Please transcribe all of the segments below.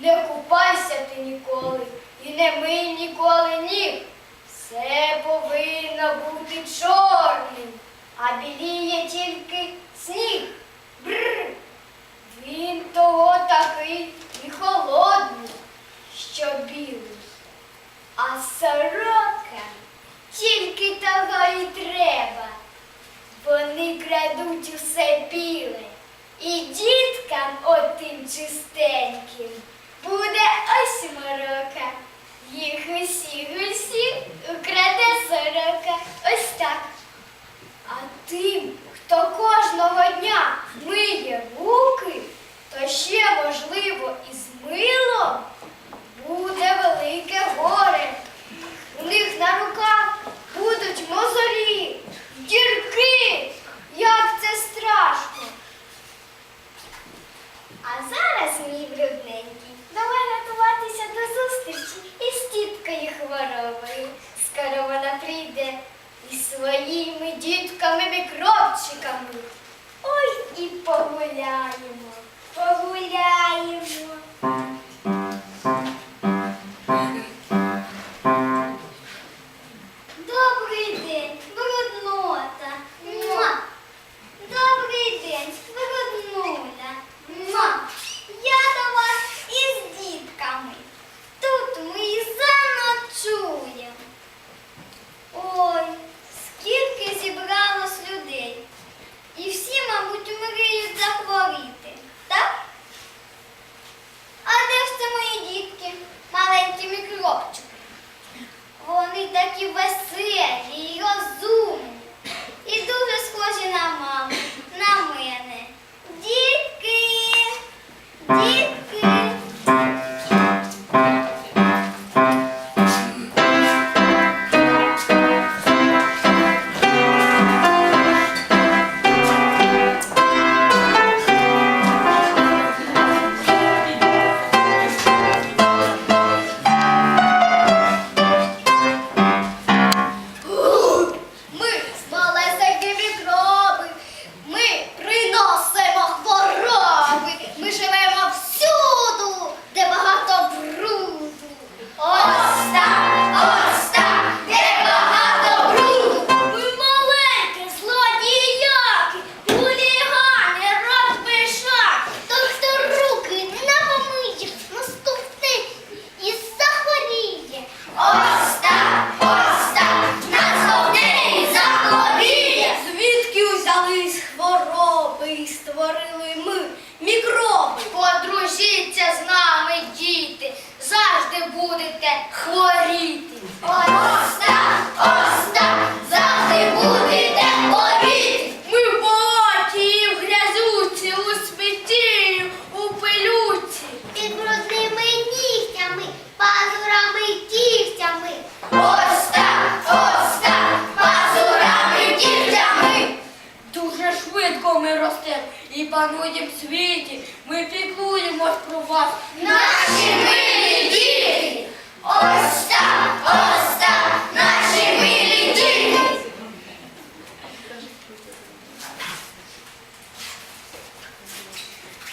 не купайся ти ніколи і не мий ніколи ніг. Все повинно бути чорним, а біліє тільки сніг. Бррр. Він того такий і холодний, що білий. А сорока тільки того і треба. Вони крадуть усе біле і діткам отим чистеньким буде осьмерока. Їх усіх усіх. своїми дітками-мікробчиками. Ой і погуляємо, погуляємо. славнім світі, ми піклуємось про вас. Наші милі діти! Ось так, ось так, наші милі діти!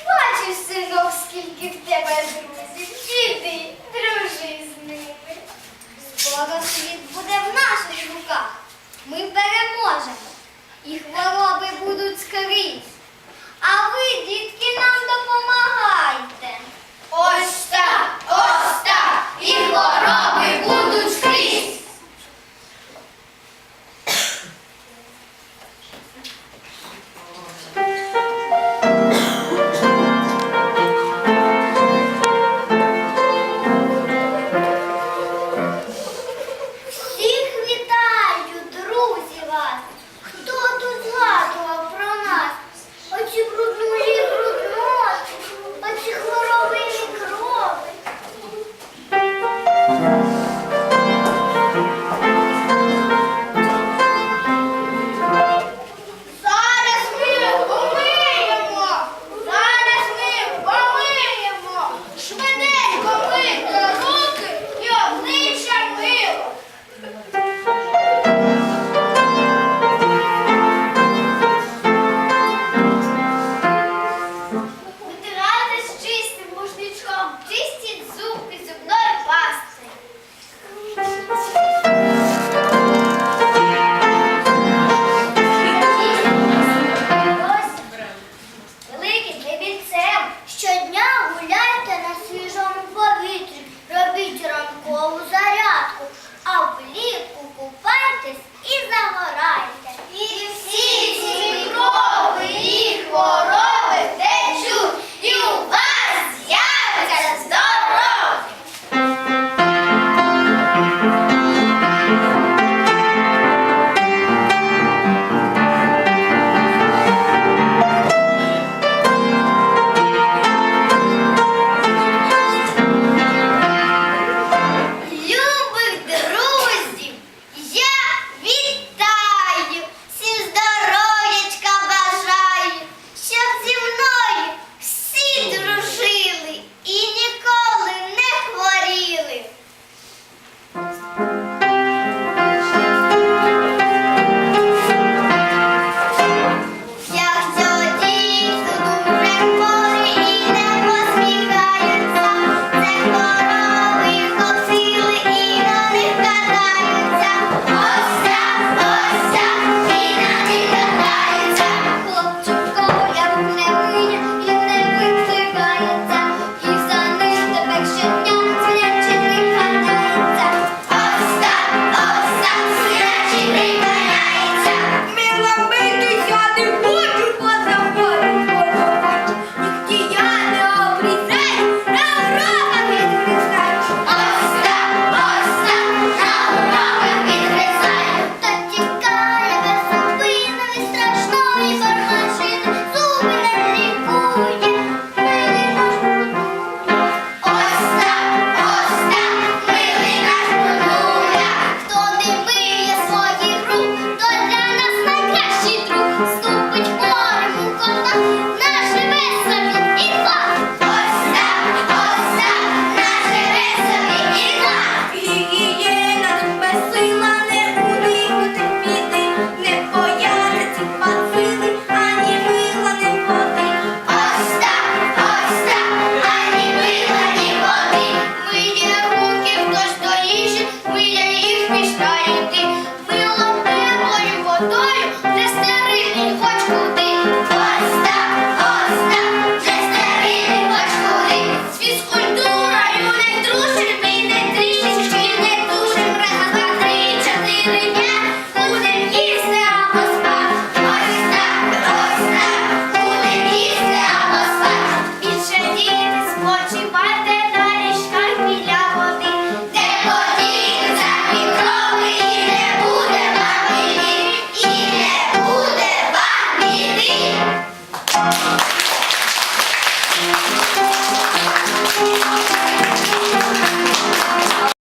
Бачиш, синок, скільки в тебе друзів, діти, дружи з ними. Скоро світ буде в наших руках. Ми переможемо. І хвороби будуть скрізь. Має бути.